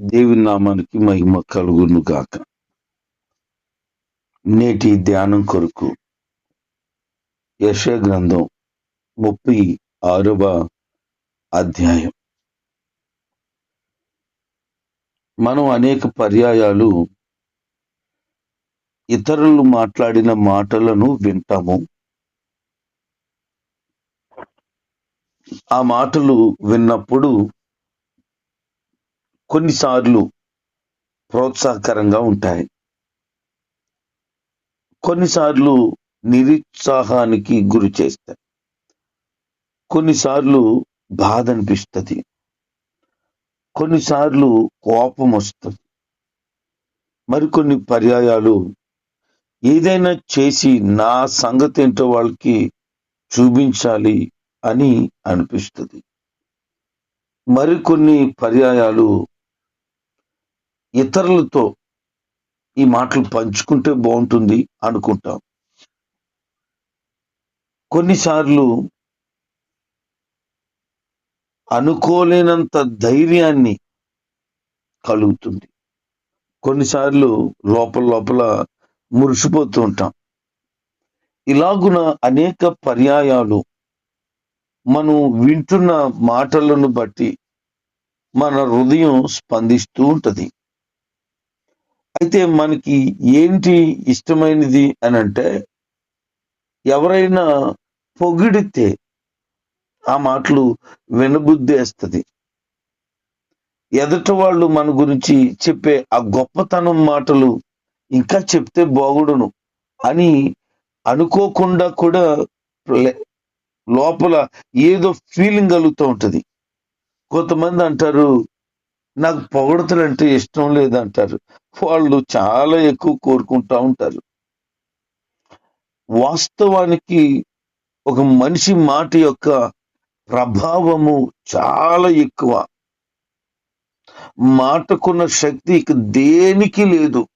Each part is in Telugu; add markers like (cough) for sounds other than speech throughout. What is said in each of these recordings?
దేవి నామానికి మహిమ కలుగును గాక. నేటి ధ్యానం కొరకు యశ గ్రంథం ముప్పై ఆరవ అధ్యాయం. మనం అనేక పర్యాయాలు ఇతరులు మాట్లాడిన మాటలను వింటాము. ఆ మాటలు విన్నప్పుడు కొన్నిసార్లు ప్రోత్సాహకరంగా ఉంటాయి. కొన్నిసార్లు నిరుత్సాహానికి గురి చేస్తాయి. కొన్నిసార్లు బాధ అనిపిస్తుంది. కొన్నిసార్లు కోపం వస్తుంది. మరికొన్ని పర్యాయాలు ఏదైనా చేసి నా సంగతి ఏంటో వాళ్ళకి చూపించాలి అని అనిపిస్తుంది. మరికొన్ని పర్యాయాలు ఇతరులతో ఈ మాటలు పంచుకుంటే బాగుంటుంది అనుకుంటాం. కొన్నిసార్లు అనుకోలేనంత ధైర్యాన్ని కలుగుతుంది. కొన్నిసార్లు లోపల లోపల మురిసిపోతూ ఉంటాం. ఇలాగున అనేక పర్యాయాలు మనం వింటున్న మాటలను బట్టి మన హృదయం స్పందిస్తూ ఉంటది. అయితే మనకి ఏంటి ఇష్టమైనది అని అంటే ఎవరైనా పొగిడితే ఆ మాటలు వినబుద్ధేస్తుంది. ఎదుట వాళ్ళు మన గురించి చెప్పే ఆ గొప్పతనం మాటలు ఇంకా చెప్తే బాగుడును అని అనుకోకుండా కూడా లే- లోపల ఏదో ఫీలింగ్ కలుగుతూ ఉంటది. కొంతమంది అంటారు నాకు పొగడతలు అంటే ఇష్టం లేదంటారు. వాళ్ళు చాలా ఎక్కువ కోరుకుంటా ఉంటారు. వాస్తవానికి ఒక మనిషి మాట యొక్క ప్రభావము చాలా ఎక్కువ. మాటకున్న శక్తి ఇక దేనికి లేదు.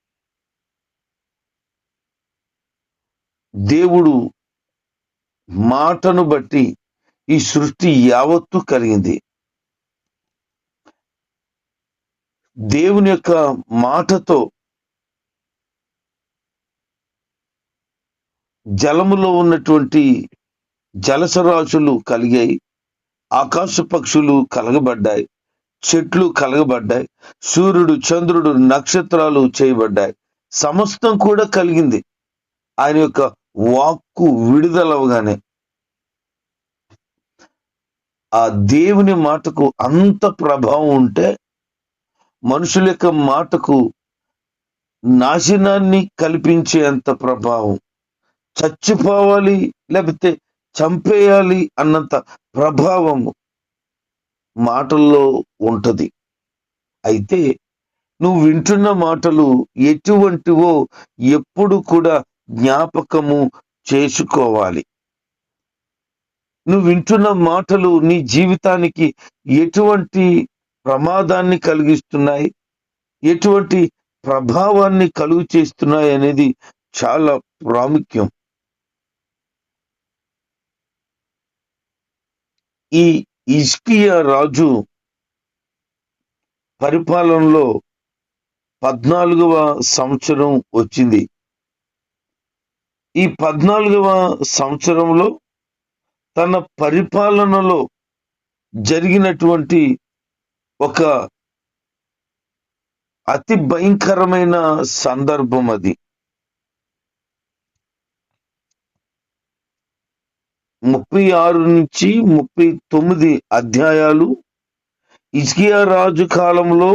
దేవుడు మాటను బట్టి ఈ సృష్టి యావత్తు కలిగింది. దేవుని యొక్క మాటతో జలములో ఉన్నటువంటి జలసరాశులు కలిగాయి ఆకాశ పక్షులు కలగబడ్డాయి చెట్లు కలగబడ్డాయి సూర్యుడు చంద్రుడు నక్షత్రాలు చేయబడ్డాయి. సమస్తం కూడా కలిగింది. ఆయన యొక్క వాక్కు విడుదలవగానే ఆ దేవుని మాటకు అంత ప్రభావం ఉంటే మనుషుల యొక్క మాటకు నాశనాన్ని కల్పించేంత ప్రభావం. చచ్చిపోవాలి లేకపోతే చంపేయాలి అన్నంత ప్రభావము మాటల్లో ఉంటది. అయితే నువ్వు వింటున్న మాటలు ఎటువంటివో ఎప్పుడు కూడా జ్ఞాపకము చేసుకోవాలి. నువ్వు వింటున్న మాటలు నీ జీవితానికి ఎటువంటి ప్రమాదాన్ని కలిగిస్తున్నాయి. ఎటువంటి ప్రభావాన్ని కలుగు చేస్తున్నాయి అనేది చాలా ప్రాముఖ్యం. ఈ ఇస్కియా రాజు పరిపాలనలో పద్నాలుగవ సంవత్సరం వచ్చింది. ఈ పద్నాలుగవ సంవత్సరంలో తన పరిపాలనలో జరిగినటువంటి ఒక అతి భయంకరమైన సందర్భం అది. ముప్పై ఆరు నుంచి ముప్పై తొమ్మిది అధ్యాయాలు ఇస్కియా రాజు కాలంలో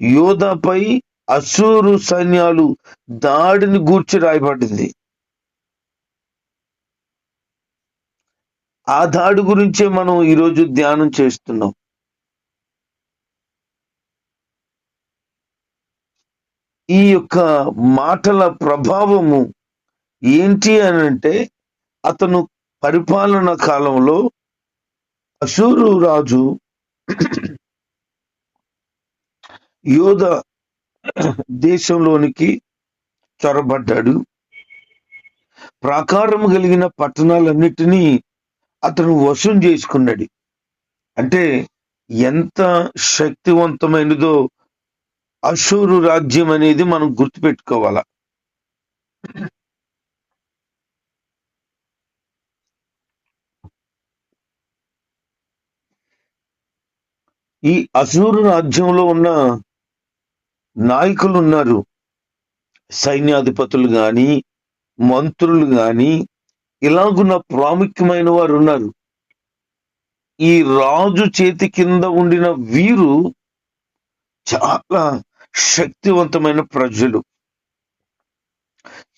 యోధాపై అసూరు సైన్యాలు దాడిని గూర్చి రాయబడింది. ఆ దాడి గురించే మనం ఈరోజు ధ్యానం చేస్తున్నాం. ఈ యొక్క మాటల ప్రభావము ఏంటి అని అంటే అతను పరిపాలన కాలంలో అశూరు రాజు యోధ దేశంలోనికి చొరబడ్డాడు. ప్రాకారం కలిగిన పట్టణాలన్నిటినీ అతను వశం చేసుకున్నాడు. అంటే ఎంత శక్తివంతమైనదో అశూరు రాజ్యం అనేది మనం గుర్తుపెట్టుకోవాలా? ఈ అశూరు రాజ్యంలో ఉన్న నాయకులు ఉన్నారు. సైన్యాధిపతులు గాని మంత్రులు గాని ఇలాగున్న ప్రాముఖ్యమైన వారు ఉన్నారు. ఈ రాజు చేతి కింద ఉండిన వీరు చాలా శక్తివంతమైన ప్రజలు.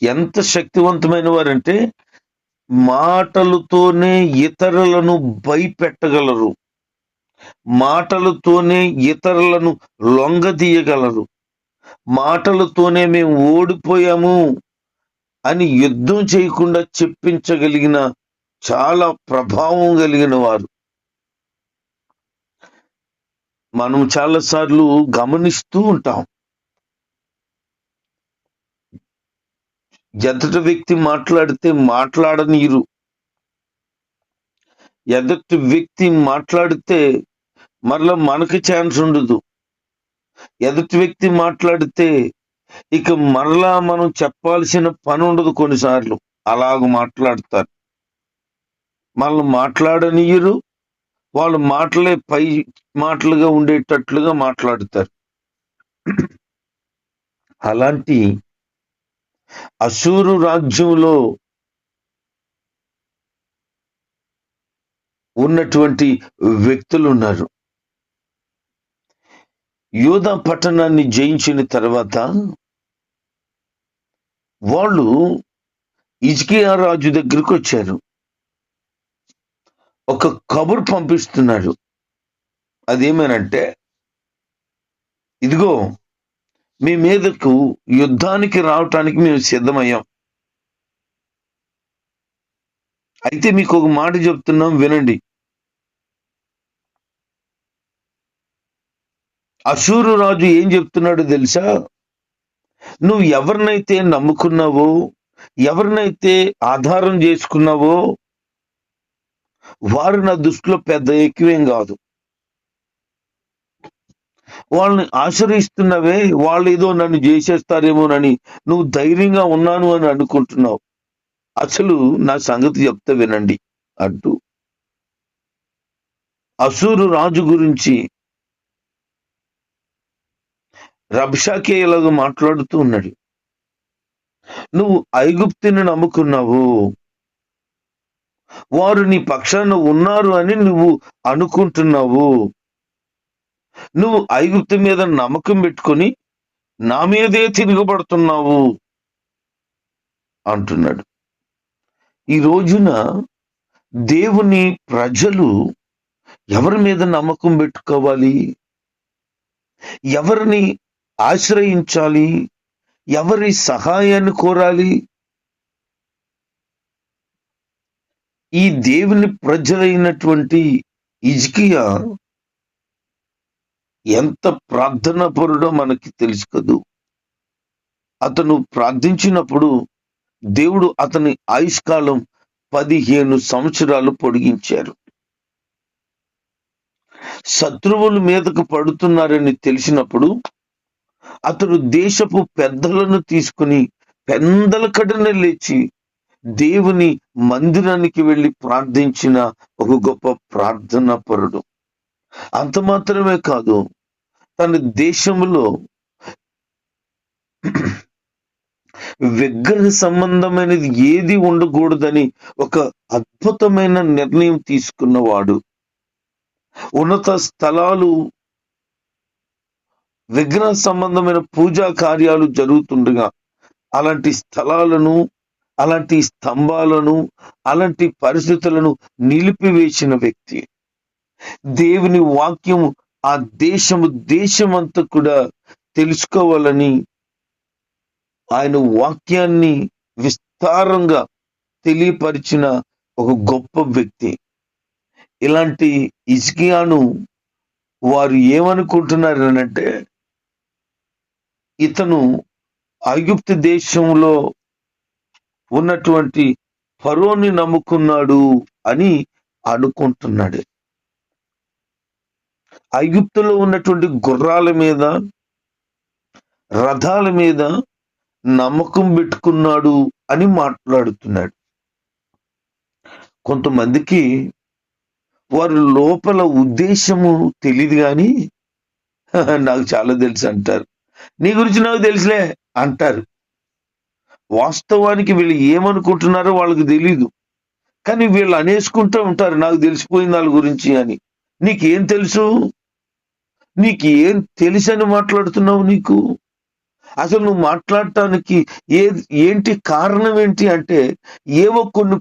ఎంత శక్తివంతమైన వారంటే మాటలతోనే ఇతరులను భయపెట్టగలరు. మాటలతోనే ఇతరులను లొంగదీయగలరు. మాటలతోనే మేము ఓడిపోయాము అని యుద్ధం చేయకుండా చెప్పించగలిగిన చాలా ప్రభావం కలిగిన వారు. మనం చాలాసార్లు గమనిస్తూ ఉంటాం. ఎదుటి వ్యక్తి మాట్లాడితే మాట్లాడనీరు. ఎదుటి వ్యక్తి మాట్లాడితే మరలా మనకి ఛాన్స్ ఉండదు. ఎదుటి వ్యక్తి మాట్లాడితే ఇక మరలా మనం చెప్పాల్సిన పని ఉండదు కొన్నిసార్లు. అలాగ మాట్లాడతారు. మళ్ళీ మాట్లాడనీయరు. వాళ్ళు మాటలే పై మాటలుగా ఉండేటట్లుగా మాట్లాడుతారు. అలాంటి అసూరు రాజ్యంలో ఉన్నటువంటి వ్యక్తులు ఉన్నారు. యోధా పట్టణాన్ని జయించిన తర్వాత వాళ్ళు ఇజ్కియా రాజు దగ్గరికి వచ్చారు. ఒక కబురు పంపిస్తున్నాడు. అదేమేనంటే ఇదిగో మీ మీదకు యుద్ధానికి రావటానికి మేము సిద్ధమయ్యాం. అయితే మీకు ఒక మాట చెప్తున్నాం వినండి. అశూరు రాజు ఏం చెప్తున్నాడో తెలుసా? నువ్వు ఎవరినైతే నమ్ముకున్నావో ఎవరినైతే ఆధారం చేసుకున్నావో వారు నా దృష్టిలో పెద్ద ఎక్కువేం కాదు. వాళ్ళని ఆశ్రయిస్తున్నవే వాళ్ళు ఏదో నన్ను చేసేస్తారేమోనని నువ్వు ధైర్యంగా ఉన్నాను అని అనుకుంటున్నావు. అసలు నా సంగతి చెప్తా వినండి అంటూ. అసూరు రాజు గురించి రబ్షాకే ఇలాగ మాట్లాడుతూ ఉన్నాడు. నువ్వు ఐగుప్తిని నమ్ముకున్నావు. వారు నీ పక్షాన ఉన్నారు అని నువ్వు అనుకుంటున్నావు. నువ్వు ఐగుప్తు మీద నమ్మకం పెట్టుకొని నా మీదే తిరగబడుతున్నావు అంటున్నాడు. ఈ రోజున దేవుని ప్రజలు ఎవరి మీద నమ్మకం పెట్టుకోవాలి? ఎవరిని ఆశ్రయించాలి? ఎవరి సహాయాన్ని కోరాలి? ఈ దేవుని ప్రజలైనటువంటి ఇజ్కియా ఎంత ప్రార్థన పరుడో మనకి తెలుసు కదూ. అతను ప్రార్థించినప్పుడు దేవుడు అతని ఆయుష్కాలం పదిహేను సంవత్సరాలు పొడిగించారు. శత్రువుల మీదకు పడుతున్నారని తెలిసినప్పుడు అతడు దేశపు పెద్దలను తీసుకుని పెందల కడన లేచి దేవుని మందిరానికి వెళ్ళి ప్రార్థించిన ఒక గొప్ప ప్రార్థన పరుడు. అంత మాత్రమే కాదు తన దేశంలో విగ్రహ సంబంధమైనది ఏది ఉండకూడదని ఒక అద్భుతమైన నిర్ణయం తీసుకున్నవాడు. ఉన్నత స్థలాలు విగ్రహ సంబంధమైన పూజా కార్యాలు జరుగుతుండగా అలాంటి స్థలాలను అలాంటి స్తంభాలను అలాంటి పరిస్థితులను నిలిపివేసిన వ్యక్తి. దేవుని వాక్యం ఆ దేశము దేశమంతా కూడా తెలుసుకోవాలని ఆయన వాక్యాన్ని విస్తారంగా తెలియపరిచిన ఒక గొప్ప వ్యక్తి. ఇలాంటి ఇజ్కియాను వారు ఏమనుకుంటున్నారు అంటే ఇతను ఐగుప్తు దేశంలో ఉన్నటువంటి ఫరోని నమ్ముకున్నాడు అని అనుకుంటున్నాడు. ఐగుప్తులో ఉన్నటువంటి గుర్రాల మీద రథాల మీద నమ్మకం పెట్టుకున్నాడు అని మాట్లాడుతున్నాడు. కొంతమందికి వారి లోపల ఉద్దేశము తెలియదు కానీ (laughs) నాకు చాలా తెలుసు అంటారు. నీ గురించి నాకు తెలుసులే అంటారు. వాస్తవానికి వీళ్ళు ఏమనుకుంటున్నారో వాళ్ళకి తెలీదు. కానీ వీళ్ళు అనేసుకుంటూ ఉంటారు నాకు తెలిసిపోయింది వాళ్ళ గురించి అని. నీకేం తెలుసు? నీకు ఏం తెలుసని మాట్లాడుతున్నావు నీకు? అసలు నువ్వు మాట్లాడటానికి ఏ ఏంటి కారణం ఏంటి అంటే ఏవో కొన్ని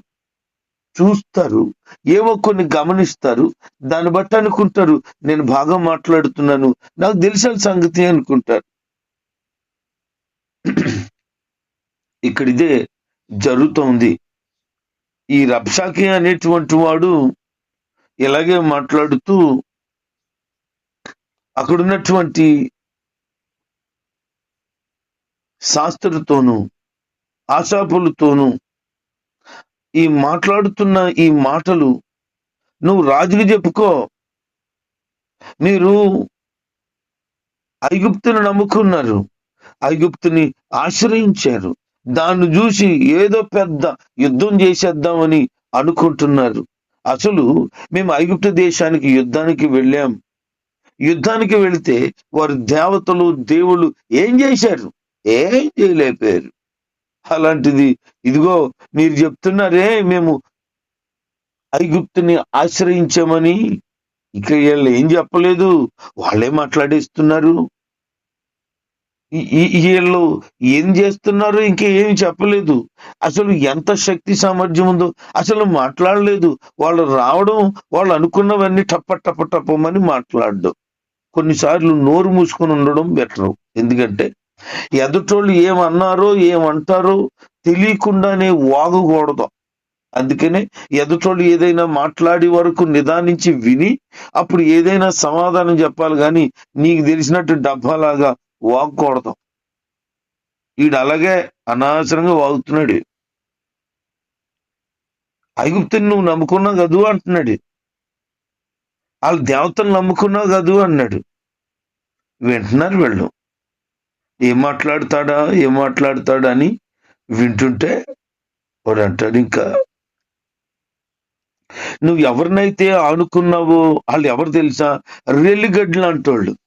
చూస్తారు ఏవో కొన్ని గమనిస్తారు దాన్ని బట్టి అనుకుంటారు నేను బాగా మాట్లాడుతున్నాను నాకు తెలిసిన సంగతి అనుకుంటారు. ఇక్కడ ఇదే జరుగుతోంది. ఈ రబ్షాకి అనేటువంటి వాడు ఇలాగే మాట్లాడుతూ అక్కడున్నటువంటి శాస్త్రులతోనూ ఆశాపులతోనూ ఈ మాట్లాడుతున్న ఈ మాటలు నువ్వు రాజుకి చెప్పుకో. మీరు ఐగుప్తుని నమ్ముకున్నారు. ఐగుప్తుని ఆశ్రయించారు. దాన్ని చూసి ఏదో పెద్ద యుద్ధం చేసేద్దామని అనుకుంటున్నారు. అసలు మేము ఐగుప్తు దేశానికి యుద్ధానికి వెళ్ళాం. యుద్ధానికి వెళితే వారు దేవతలు దేవుళ్ళు ఏం చేశారు? ఏం చేయలేకపోయారు. అలాంటిది ఇదిగో మీరు చెప్తున్నారే మేము ఐగుప్తుని ఆశ్రయించామని. ఇక వీళ్ళు ఏం చెప్పలేదు. వాళ్ళే మాట్లాడేస్తున్నారు. వీళ్ళు ఏం చేస్తున్నారు? ఇంకా ఏమి చెప్పలేదు. అసలు ఎంత శక్తి సామర్థ్యం ఉందో అసలు మాట్లాడలేదు. వాళ్ళు రావడం వాళ్ళు అనుకున్నవన్నీ టప్ప టప్ప టప్పమని మాట్లాడడం. కొన్నిసార్లు నోరు మూసుకొని ఉండడం బెటర్. ఎందుకంటే ఎదుటోళ్ళు ఏమన్నారో ఏమంటారో తెలియకుండానే వాగకూడదు. అందుకనే ఎదుటోళ్ళు ఏదైనా మాట్లాడే వరకు నిదానించి విని అప్పుడు ఏదైనా సమాధానం చెప్పాలి. కానీ నీకు తెలిసినట్టు డబ్బాలాగా వాగకూడదు. ఈడు అలాగే అనవసరంగా వాగుతున్నాడు. ఐగుప్తుని నువ్వు నమ్ముకున్నావు కదూ అంటున్నాడు. వాళ్ళ దేవతలు నమ్ముకున్నావు కదూ అన్నాడు. వింటున్నారు వీళ్ళు. ఏం మాట్లాడతాడా ఏం మాట్లాడతాడా అని వింటుంటే వాడు అంటాడు ఇంకా నువ్వు ఎవరినైతే ఆనుకున్నావో వాళ్ళు ఎవరు తెలుసా? రెల్లిగడ్డలు అంటోళ్ళు.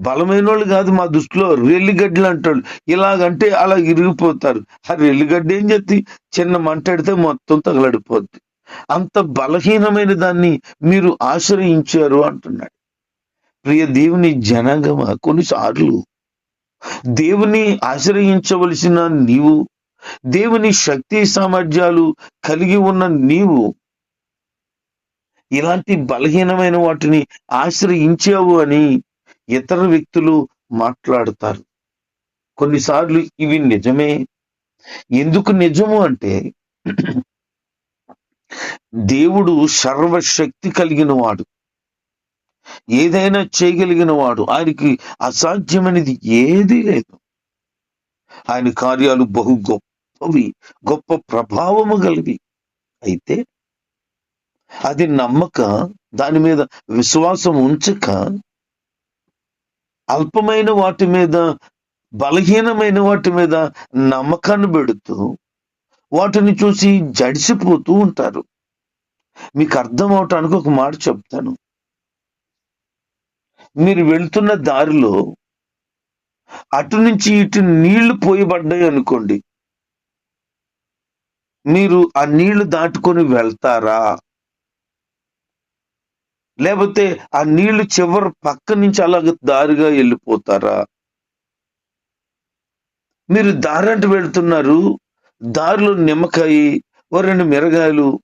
బలమైన వాళ్ళు కాదు మా దృష్టిలో రెల్లిగడ్డలు అంటాడు. ఇలాగంటే అలా ఇరిగిపోతారు. ఆ రెల్లిగడ్డ ఏం చెప్తి చిన్న మంటడితే మొత్తం తగలడిపోద్ది. అంత బలహీనమైన దాన్ని మీరు ఆశ్రయించారు అంటున్నాడు. ప్రియ దేవుని జనాంగమ? కొన్నిసార్లు దేవుని ఆశ్రయించవలసిన నీవు దేవుని శక్తి సామర్థ్యాలు కలిగి ఉన్న నీవు ఇలాంటి బలహీనమైన వాటిని ఆశ్రయించావు అని ఇతర వ్యక్తులు మాట్లాడతారు. కొన్నిసార్లు ఇవి నిజమే. ఎందుకు నిజము అంటే దేవుడు సర్వశక్తి కలిగిన వాడు ఏదైనా చేయగలిగిన వాడు ఆయనకి అసాధ్యమైనది ఏదీ లేదు. ఆయన కార్యాలు బహు గొప్పవి గొప్ప ప్రభావము కలిగి అయితే అది నమ్మక దాని మీద విశ్వాసం ఉంచక అల్పమైన వాటి మీద బలహీనమైన వాటి మీద నమ్మకాన్ని పెడుతూ వాటిని చూసి జడిసిపోతూ ఉంటారు. మీకు అర్థం అవటానికి ఒక మాట చెప్తాను. మీరు వెళ్తున్న దారిలో అటు నుంచి ఇటు నీళ్ళు పోయబడ్డాయి అనుకోండి. మీరు ఆ నీళ్ళు దాటుకొని వెళ్తారా? లేకపోతే ఆ నీళ్ళు చివరి పక్క నుంచి అలాగ దారిగా వెళ్ళిపోతారా? మీరు దారి వెళ్తున్నారు. దారిలో నిమ్మకాయ ఓ రెండు మిరగాయలు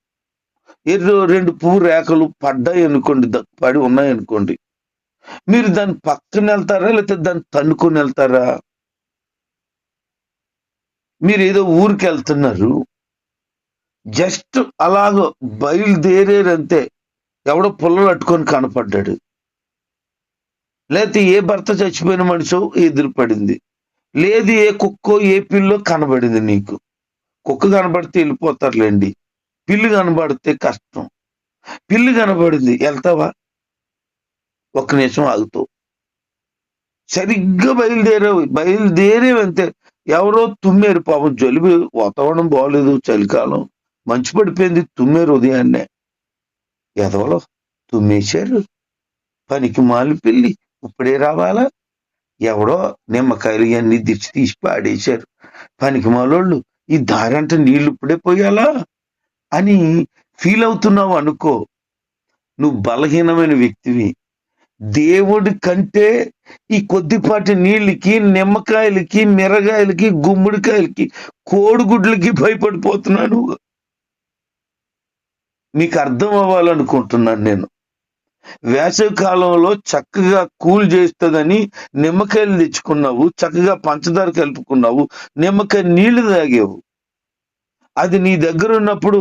ఎర్రో రెండు పువ్వు రేఖలు పడ్డాయి అనుకోండి పడి ఉన్నాయనుకోండి మీరు దాని పక్కన వెళ్తారా లేకపోతే దాన్ని తన్నుకొని వెళ్తారా? మీరు ఏదో ఊరికి వెళ్తున్నారు. జస్ట్ అలాగ బయలుదేరేరంతే. ఎవడో పుల్లలు అట్టుకొని కనపడ్డాడు. లేకపోతే ఏ భర్త చచ్చిపోయిన మనిషో ఎదురు పడింది లేదు ఏ కుక్కో ఏ పిల్లో కనబడింది నీకు. కుక్క కనబడితే వెళ్ళిపోతారులేండి. పిల్లి కనబడితే కష్టం. పిల్లి కనబడింది వెళ్తావా? ఒక్క నిమిషం ఆగుతావు సరిగ్గా బయలుదేరావు బయలుదేరేవంతే ఎవరో తుమ్మేరు పాపం జలుబు వాతావరణం బాగోలేదు చలికాలం. మంచు పడిపోయింది తుమ్మేరు ఉదయాన్నే ఎదవలో తుమ్మేశారు పనికి మాలు పెళ్ళి ఇప్పుడే రావాలా? ఎవడో నిమ్మకాయలు ఇవన్నీ దిచ్చి తీసి పాడేశారు. పనికి మాలోళ్ళు ఈ దారంట నీళ్ళు ఇప్పుడే పోయాలా? అని ఫీల్ అవుతున్నావు అనుకో. నువ్వు బలహీనమైన వ్యక్తివి. దేవుడి కంటే ఈ కొద్దిపాటి నీళ్ళకి నిమ్మకాయలకి మిరగాయలకి గుమ్మడికాయలకి కోడిగుడ్లకి భయపడిపోతున్నాను మీకు అర్థం అవ్వాలనుకుంటున్నాను నేను. వేసవి కాలంలో చక్కగా కూల్ చేస్తుందని నిమ్మకాయలు తెచ్చుకున్నావు చక్కగా పంచదార కలుపుకున్నావు నిమ్మకాయ నీళ్ళు తాగేవు. అది నీ దగ్గర ఉన్నప్పుడు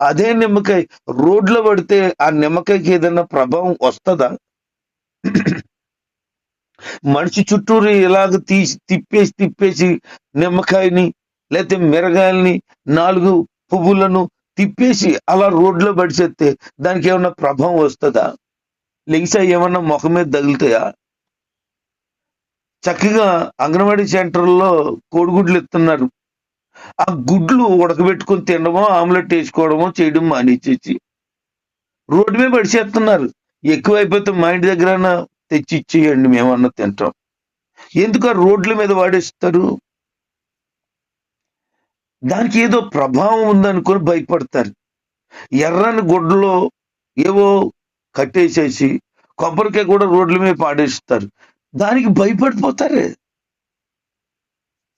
అదే నిమ్మకాయ రోడ్లో పడితే ఆ నిమ్మకాయకి ఏదైనా ప్రభావం వస్తుందా? మనిషి చుట్టూరు ఇలాగ తీసి తిప్పేసి తిప్పేసి నిమ్మకాయని లేకపోతే మిరగాయల్ని నాలుగు పువ్వులను తిప్పేసి అలా రోడ్లో పడిచేస్తే దానికి ఏమన్నా ప్రభావం వస్తుందా? లెగిసా ఏమన్నా ముఖం మీద తగులుతాయా? చక్కగా అంగన్వాడీ సెంటర్లో కోడిగుడ్లు ఇస్తున్నారు ఆ గుడ్లు ఉడకబెట్టుకొని తినడమో ఆమ్లెట్ వేసుకోవడమో చేయడం మానేసేసి రోడ్డు మీద పడిచేస్తున్నారు ఎక్కువైపోతే మా ఇంటి దగ్గర తెచ్చి ఇచ్చేయండి మేమన్నా తింటాం. ఎందుకు ఆ రోడ్ల మీద వాడేస్తారు? దానికి ఏదో ప్రభావం ఉందనుకొని భయపడతారు. ఎర్రని గుడ్డలో ఏవో కట్టేసేసి కొబ్బరికాయ కూడా రోడ్ల మీద పాడేస్తారు. దానికి భయపడిపోతారే.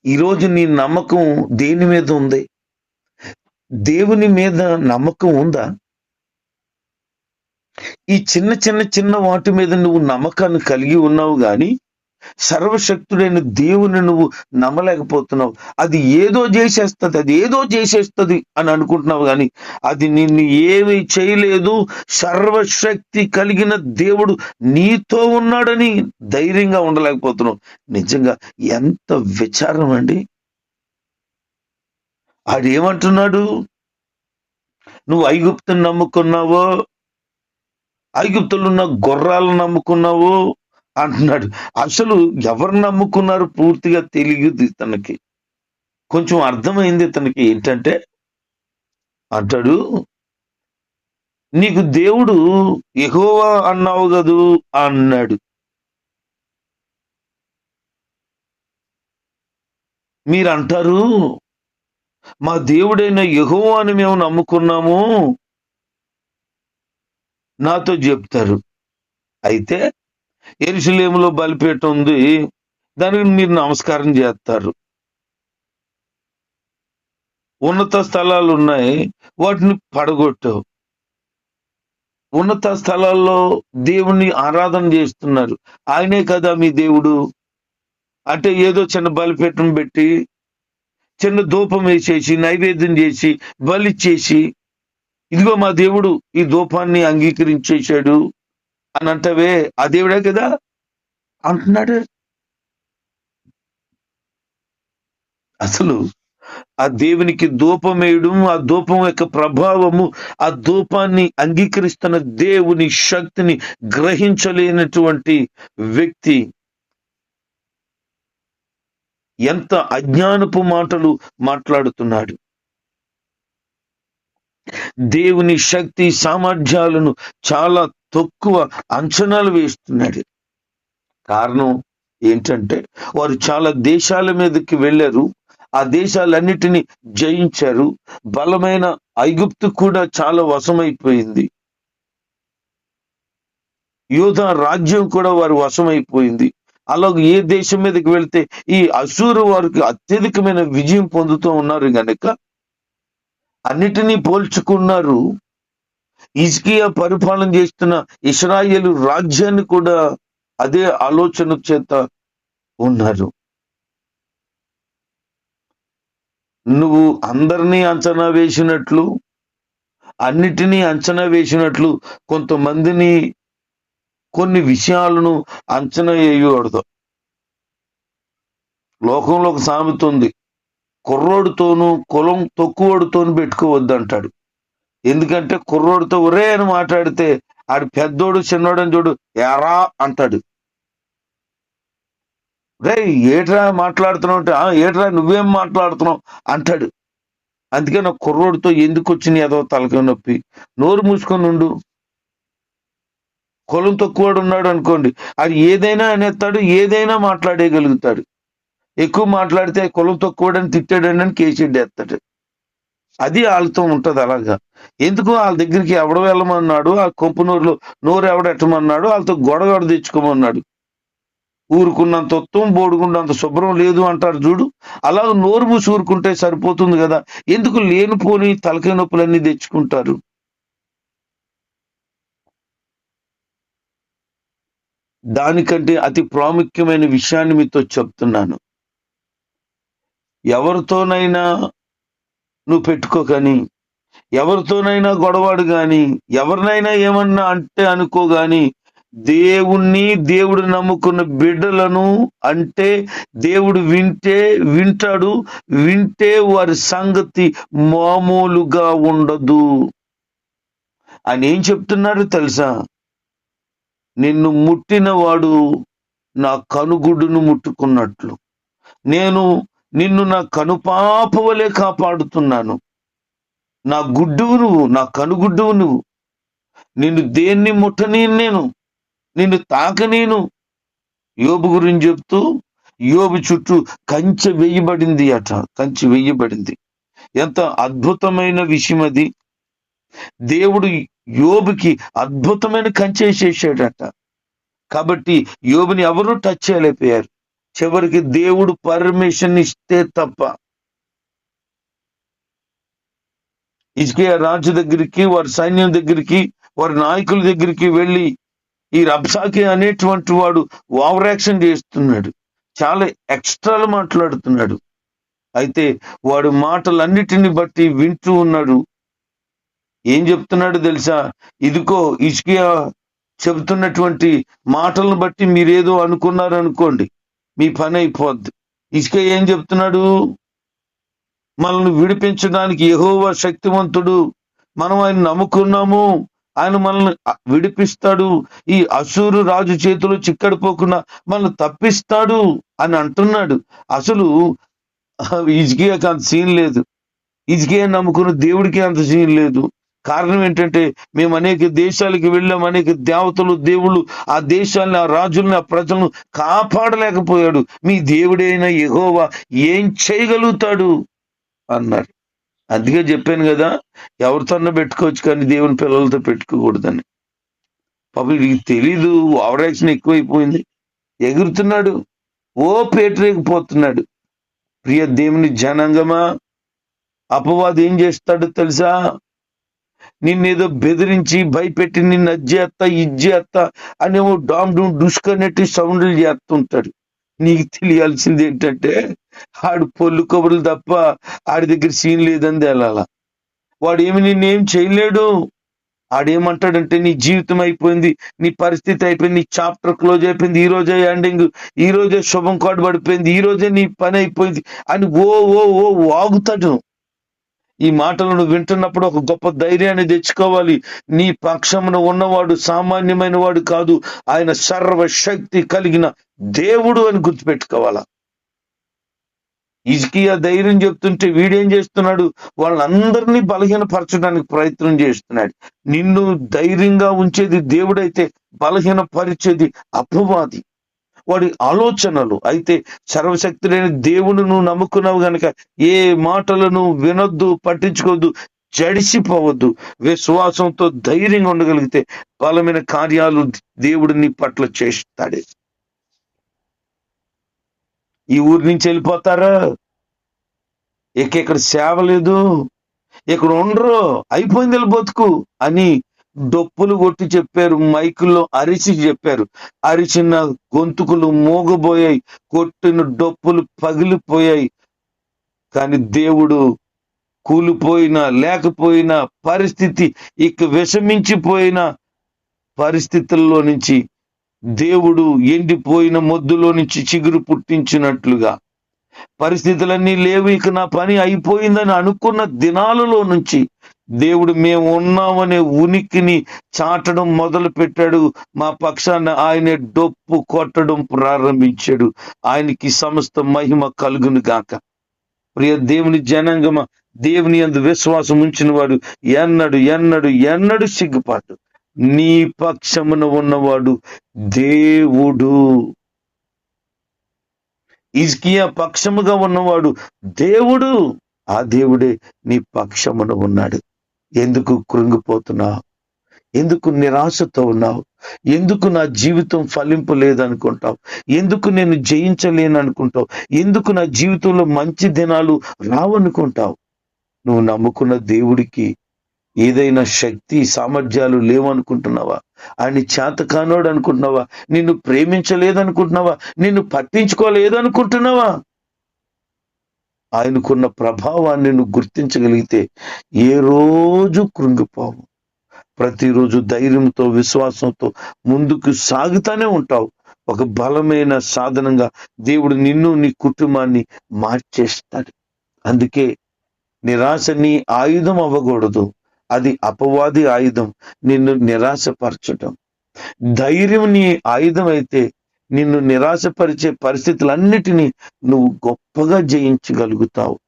ఈరోజు నీ నమ్మకం దేని మీద ఉంది? దేవుని మీద నమ్మకం ఉందా? ఈ చిన్న చిన్న చిన్న వాటి మీద నువ్వు నమ్మకాన్ని కలిగి ఉన్నావు కానీ సర్వశక్తుడైన దేవుని నువ్వు నమ్మలేకపోతున్నావు. అది ఏదో చేసేస్తుంది అది ఏదో చేసేస్తుంది అని అనుకుంటున్నావు కానీ అది నిన్ను ఏమి చేయలేదు. సర్వశక్తి కలిగిన దేవుడు నీతో ఉన్నాడని ధైర్యంగా ఉండలేకపోతున్నావు. నిజంగా ఎంత విచారం అండి. ఆడేమంటున్నాడు నువ్వు ఐగుప్తుని నమ్ముకున్నావో ఐగుప్తులు ఉన్న గుర్రాలను నమ్ముకున్నావు అంటున్నాడు అసలు ఎవరు నమ్ముకున్నారు పూర్తిగా తెలియదు తనకి కొంచెం అర్థమైంది తనకి ఏంటంటే అంటాడు నీకు దేవుడు ఎహోవా అన్నావు కదూ అన్నాడు. మీరు అంటారు మా దేవుడైన యహోవాని మేము నమ్ముకున్నాము నాతో చెప్తారు. అయితే ఎరుసలేములో బలిపేట ఉంది. దానికి మీరు నమస్కారం చేస్తారు. ఉన్నత స్థలాలు ఉన్నాయి. వాటిని పడగొట్టావు ఉన్నత స్థలాల్లో దేవుణ్ణి ఆరాధన చేస్తున్నారు. ఆయనే కదా మీ దేవుడు. అంటే ఏదో చిన్న బలిపీఠం పెట్టి చిన్న ధూపం వేసేసి నైవేద్యం చేసి బలిచ్చేసి ఇదిగో మా దేవుడు ఈ ధూపాన్ని అంగీకరించేశాడు. అని అంటవే ఆ దేవుడే కదా అంటున్నాడు. అసలు ఆ దేవునికి ధూపం వేయడం ఆ ధూపం యొక్క ప్రభావము ఆ ధూపాన్ని అంగీకరిస్తున్న దేవుని శక్తిని గ్రహించలేనటువంటి వ్యక్తి ఎంత అజ్ఞానపు మాటలు మాట్లాడుతున్నాడు. దేవుని శక్తి సామర్థ్యాలను చాలా తక్కువ అంచనాలు వేస్తున్నాడు కారణం ఏంటంటే వారు చాలా దేశాల మీదకి వెళ్ళారు. ఆ దేశాలన్నిటినీ జయించారు. బలమైన ఐగుప్తు కూడా చాలా వశమైపోయింది. యోధ రాజ్యం కూడా వారు వశమైపోయింది. అలాగే ఏ దేశం మీదకి వెళ్తే ఈ అసూరు వారికి అత్యధికమైన విజయం పొందుతూ ఉన్నారు గనక అన్నిటినీ పోల్చుకున్నారు. ఇజ్కియా పరిపాలన చేస్తున్న ఇస్రాయేలు రాజ్యాన్ని కూడా అదే ఆలోచన చేత ఉన్నారు. నువ్వు అందరినీ అంచనా వేసినట్లు అన్నిటినీ అంచనా వేసినట్లు కొంతమందిని కొన్ని విషయాలను అంచనా వేయకూడదు. లోకంలో ఒక సామెత ఉంది కుర్రోడితోనూ కులం తొక్కువడితోనూ పెట్టుకోవద్దు అంటాడు ఎందుకంటే కుర్రోడితో ఒరే అని మాట్లాడితే ఆడు పెద్దోడు చిన్నోడు అని చూడు ఎరా అంటాడు. రే ఏట్రా మాట్లాడుతున్నావు అంటే "ఆ, ఏట్రా నువ్వేం మాట్లాడుతున్నావు అంటాడు. అందుకే నా కుర్రోడితో ఎందుకు వచ్చింది ఏదో తలక నొప్పి? నోరు మూసుకొని ఉండు. కులం తక్కువడు ఉన్నాడు అనుకోండి అది ఏదైనా అనేస్తాడు ఏదైనా మాట్లాడేయగలుగుతాడు. ఎక్కువ మాట్లాడితే కులం తక్కువడని తిట్టాడని అని కేసెడ్డేస్తాడు అది వాళ్ళతో ఉంటుంది అలాగా. ఎందుకు వాళ్ళ దగ్గరికి ఎవడ వెళ్ళమన్నాడు? ఆ కొంపు నోరులో నోరు ఎవడెట్టమన్నాడు వాళ్ళతో గొడవ ఎవడ తెచ్చుకోమన్నాడు? ఊరుకున్నంత ఉత్తమం బోడుకున్నంత శుభ్రం లేదు అంటారు చూడు. అలా నోరు మూసి ఊరుకుంటే సరిపోతుంది కదా. ఎందుకు లేనిపోని తలకాయ నొప్పులన్నీ తెచ్చుకుంటారు? దానికంటే అతి ప్రాముఖ్యమైన విషయాన్ని మీతో చెప్తున్నాను. ఎవరితోనైనా నువ్వు పెట్టుకో కానీ ఎవరితోనైనా గొడవాడు గాని ఎవరినైనా ఏమన్నా అంటే అనుకో గాని దేవుణ్ణి దేవుడు నమ్ముకున్న బిడ్డలను అంటే దేవుడు వింటే వింటాడు వింటే వారి సంగతి మామూలుగా ఉండదు. అని ఏం చెప్తున్నాడు తెలుసా? నిన్ను ముట్టిన వాడు నా కనుగుడ్డును ముట్టుకున్నట్లు. నేను నిన్ను నా కనుపాపవలే కాపాడుతున్నాను. నా గుడ్డువు నువ్వు నా కనుగుడ్డువు నువ్వు. నిన్ను దేన్ని ముట్టని నేను? నిన్ను తాకనేను యోబు గురించి చెప్తూ యోబు చుట్టూ కంచె వేయబడింది అట కంచె వేయబడింది. ఎంత అద్భుతమైన విషయం అది. దేవుడు యోబుకి అద్భుతమైన కంచె చేశాడట కాబట్టి యోబుని ఎవరు టచ్ చేయలేకపోయారు? చివరికి దేవుడు పర్మిషన్ ఇస్తే తప్ప. ఇజ్కియా రాజు దగ్గరికి వారి సైన్యం దగ్గరికి వారి నాయకుల దగ్గరికి వెళ్ళి ఈ రబ్సాకి అనేటువంటి వాడు ఓవర్ యాక్షన్ చేస్తున్నాడు. చాలా ఎక్స్ట్రాలు మాట్లాడుతున్నాడు. అయితే వాడు మాటలన్నిటిని బట్టి వింటూ ఉన్నాడు. ఏం చెప్తున్నాడు తెలుసా? ఇదిగో ఇజ్కియా చెబుతున్నటువంటి మాటలను బట్టి మీరేదో అనుకున్నారు అనుకోండి మీ పని అయిపోద్ది. ఇసుక ఏం చెప్తున్నాడు? మనల్ని విడిపించడానికి ఎహోవా శక్తివంతుడు. మనం ఆయన నమ్ముకున్నాము. ఆయన మనల్ని విడిపిస్తాడు. ఈ అసూరు రాజు చేతిలో చిక్కడిపోకుండా మనల్ని తప్పిస్తాడు అని అంటున్నాడు. అసలు ఇజ్కియాకి అంత సీన్ లేదు. ఇజ్కియా నమ్ముకున్న దేవుడికి అంత సీన్ లేదు. కారణం ఏంటంటే మేము అనేక దేశాలకు వెళ్ళాం అనేక దేవతలు దేవుళ్ళు ఆ దేశాలను ఆ రాజుల్ని ఆ ప్రజలను కాపాడలేకపోయాడు. మీ దేవుడైన యహోవా ఏం చేయగలుగుతాడు? అన్నారు అందుకే చెప్పాను కదా ఎవరితోన్నా పెట్టుకోవచ్చు కానీ దేవుని పిల్లలతో పెట్టుకోకూడదని. పాపం వీడికి తెలీదు ఓవర్ యాక్షన్ ఎక్కువైపోయింది. ఎగురుతున్నాడు ఓ పోతున్నాడు. ప్రియ దేవుని జనాంగమా అపవాది ఏం చేస్తాడో తెలుసా? నిన్నేదో బెదిరించి భయపెట్టి నిన్ను అజ్జేత్త ఇజ్జేత్త అనేమో డామ్ డూమ్ డుష్కనెట్టి సౌండ్లు చేస్తుంటాడు. నీకు తెలియాల్సింది ఏంటంటే ఆడు పొల్లు కబుర్లు తప్ప ఆడి దగ్గర సీన్ లేదని తేలాల వాడు ఏమి నిన్నేం చేయలేడు. ఆడేమంటాడంటే నీ జీవితం అయిపోయింది నీ పరిస్థితి అయిపోయింది నీ చాప్టర్ క్లోజ్ అయిపోయింది ఈ రోజే ఎండింగ్ ఈ రోజే శుభం కార్డు పడిపోయింది ఈ రోజే నీ పని అయిపోయింది అని ఓ ఓ ఓ వాగుతాడు. ఈ మాటలను వింటున్నప్పుడు ఒక గొప్ప ధైర్యాన్ని తెచ్చుకోవాలి. నీ పక్షమున ఉన్నవాడు సామాన్యమైన వాడు కాదు. ఆయన సర్వశక్తి కలిగిన దేవుడు అని గుర్తుపెట్టుకోవాలా? ఇజ్కియా ధైర్యం చెప్తుంటే వీడేం చేస్తున్నాడు? వాళ్ళందరినీ బలహీనపరచడానికి ప్రయత్నం చేస్తున్నాడు. నిన్ను ధైర్యంగా ఉంచేది దేవుడైతే బలహీనపరిచేది అపవాది. వాడి ఆలోచనలు. అయితే సర్వశక్తి లేని దేవుడు నువ్వు నమ్ముకున్నావు గనక ఏ మాటలను వినొద్దు పట్టించుకోవద్దు జడిసిపోవద్దు. విశ్వాసంతో ధైర్యంగా ఉండగలిగితే బలమైన కార్యాలు దేవుడు నీ పట్ల చేస్తాడే. ఈ ఊరి నుంచి వెళ్ళిపోతారా? ఇక ఇక్కడ సేవ లేదు. ఇక్కడ ఉండరు. అయిపోయింది బతుకు అని డొప్పులు కొట్టి చెప్పారు మైకుల్లో అరిచి చెప్పారు. అరిచిన గొంతుకులు మోగబోయాయి కొట్టిన డొప్పులు పగిలిపోయాయి. కానీ దేవుడు కూలిపోయినా లేకపోయినా పరిస్థితి ఇక విషమించిపోయిన పరిస్థితుల్లో నుంచి దేవుడు ఎండిపోయిన మొద్దులో నుంచి చిగురు పుట్టించినట్లుగా. పరిస్థితులన్నీ లేవు ఇక నా పని అయిపోయిందని అనుకున్న దినాలలో నుంచి దేవుడు మేము ఉన్నామనే ఉనికిని చాటడం మొదలు పెట్టాడు మా పక్షాన ఆయన డొప్పు కొట్టడం ప్రారంభించాడు. ఆయనకి సమస్త మహిమ కలుగును గాక. ప్రియ దేవుని జనాంగమ దేవుని అందు విశ్వాసం ఉంచిన వాడు ఎన్నడు ఎన్నడు ఎన్నడు సిగ్గుపాటు నీ పక్షమున ఉన్నవాడు దేవుడు. ఇజ్కియా పక్షముగా ఉన్నవాడు దేవుడు. ఆ దేవుడే నీ పక్షమున ఉన్నాడు. ఎందుకు కృంగిపోతున్నావు? ఎందుకు నిరాశతో ఉన్నావు? ఎందుకు నా జీవితం ఫలింపు లేదనుకుంటావు? ఎందుకు నేను జయించలేను అనుకుంటావు ఎందుకు నా జీవితంలో మంచి దినాలు రావనుకుంటావు? నువ్వు నమ్ముకున్న దేవుడికి ఏదైనా శక్తి సామర్థ్యాలు లేవనుకుంటున్నావా? ఆయన చేత కానోడు అనుకుంటున్నావా నిన్ను ప్రేమించలేదనుకుంటున్నావా? నిన్ను పట్టించుకోలేదనుకుంటున్నావా? ఆయనకున్న ప్రభావాన్ని నువ్వు గుర్తించగలిగితే ఏ రోజు కృంగిపోవు. ప్రతిరోజు ధైర్యంతో విశ్వాసంతో ముందుకు సాగుతానే ఉంటావు. ఒక బలమైన సాధనంగా దేవుడు నిన్ను నీ కుటుంబాన్ని మార్చేస్తాడు. అందుకే నిరాశ నీ ఆయుధం అవ్వకూడదు. అది అపవాది ఆయుధం. నిన్ను నిరాశపరచడం ధైర్యం నీ ఆయుధం అయితే నిన్ను నిరాశపరిచే పరిస్థితులన్నిటినీ నువ్వు గొప్పగా జయించగలుగుతావు.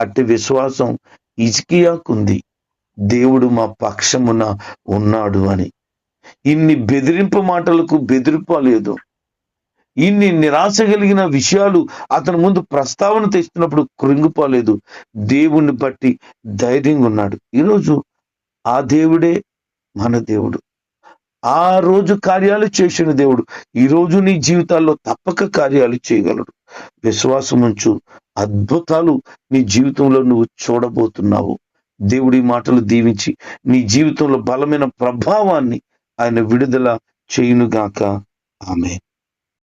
అట్టి విశ్వాసం ఇజికియాకుంది దేవుడు మా పక్షమున ఉన్నాడు అని. ఇన్ని బెదిరింపు మాటలకు బెదిరిపోలేదు ఇన్ని నిరాశ కలిగిన విషయాలు అతని ముందు ప్రస్తావన తెస్తున్నప్పుడు కృంగిపోలేదు. దేవుణ్ణి బట్టి ధైర్యంగా ఉన్నాడు. ఈరోజు ఆ దేవుడే మన దేవుడు. ఆ రోజు కార్యాలు చేసిన దేవుడు. ఈ రోజు నీ జీవితాల్లో తప్పక కార్యాలు చేయగలడు. విశ్వాసం ఉంచు. అద్భుతాలు నీ జీవితంలో నువ్వు చూడబోతున్నావు. దేవుడి మాటలు దీవించి నీ జీవితంలో బలమైన ప్రభావాన్ని ఆయన విడుదల చేయునుగాక. ఆమె